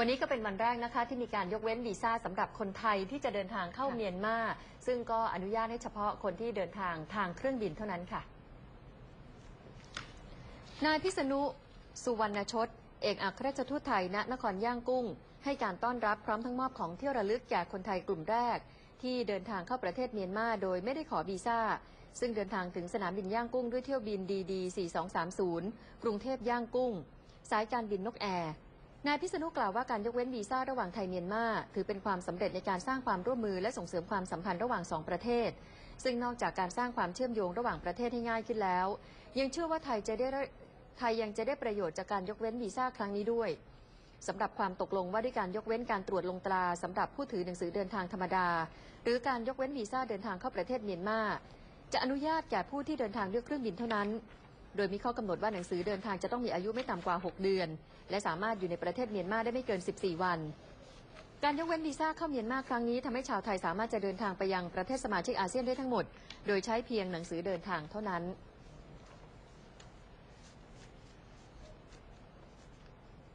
วันนี้ก็เป็นวันแรกนะคะที่มีการยกเว้นวีซ่าสำหรับคนไทยที่จะเดินทางเข้าเมียนมาซึ่งก็อนุญาตให้เฉพาะคนที่เดินทางทางเครื่องบินเท่านั้นค่ะ นายพิษณุสุวรรณชดเอกอัครราชทูตไทยณนครย่างกุ้ง ให้การต้อนรับพร้อมทั้งมอบของเที่ยวระลึกแก่คนไทยกลุ่มแรก ที่เดินทางเข้าประเทศเมียนมาโดยไม่ได้ขอวีซ่า ซึ่งเดินทางถึงสนามบินย่างกุ้งด้วยเที่ยวบินดีดี4230 กรุงเทพย่างกุ้ง สายการบินนกแอร์ นายพิษณุกล่าวว่าการยกเว้นวีซ่าระหว่างไทยเมียนมาถือเป็นความสำเร็จในการสร้างความร่วมมือและส่งเสริมความสัมพันธ์ระหว่างสองประเทศ ซึ่งนอกจากการสร้างความเชื่อมโยงระหว่างประเทศให้ง่ายขึ้นแล้ว ยังเชื่อว่าไทยจะได้ไทยยังจะได้ประโยชน์จากการยกเว้นวีซ่าครั้งนี้ด้วยสำหรับความตกลงว่าด้วยการยกเว้นการตรวจลงตราสำหรับผู้ถือหนังสือเดินทางธรรมดา หรือการยกเว้นวีซ่าเดินทางเข้าประเทศเมียนมาจะอนุญาตแก่ผู้ที่เดินทางด้วยเครื่องบินเท่านั้น โดยมีข้อกำหนดว่าหนังสือเดินทางจะต้องมีอายุไม่ต่ำกว่า 6 เดือน และสามารถอยู่ในประเทศเมียนมาได้ไม่เกิน 14 วัน การยกเว้นวีซ่าเข้าเมียนมาครั้งนี้ทำให้ชาวไทยสามารถจะเดินทางไปยังประเทศสมาชิกอาเซียนได้ทั้งหมด โดยใช้เพียงหนังสือเดินทางเท่านั้น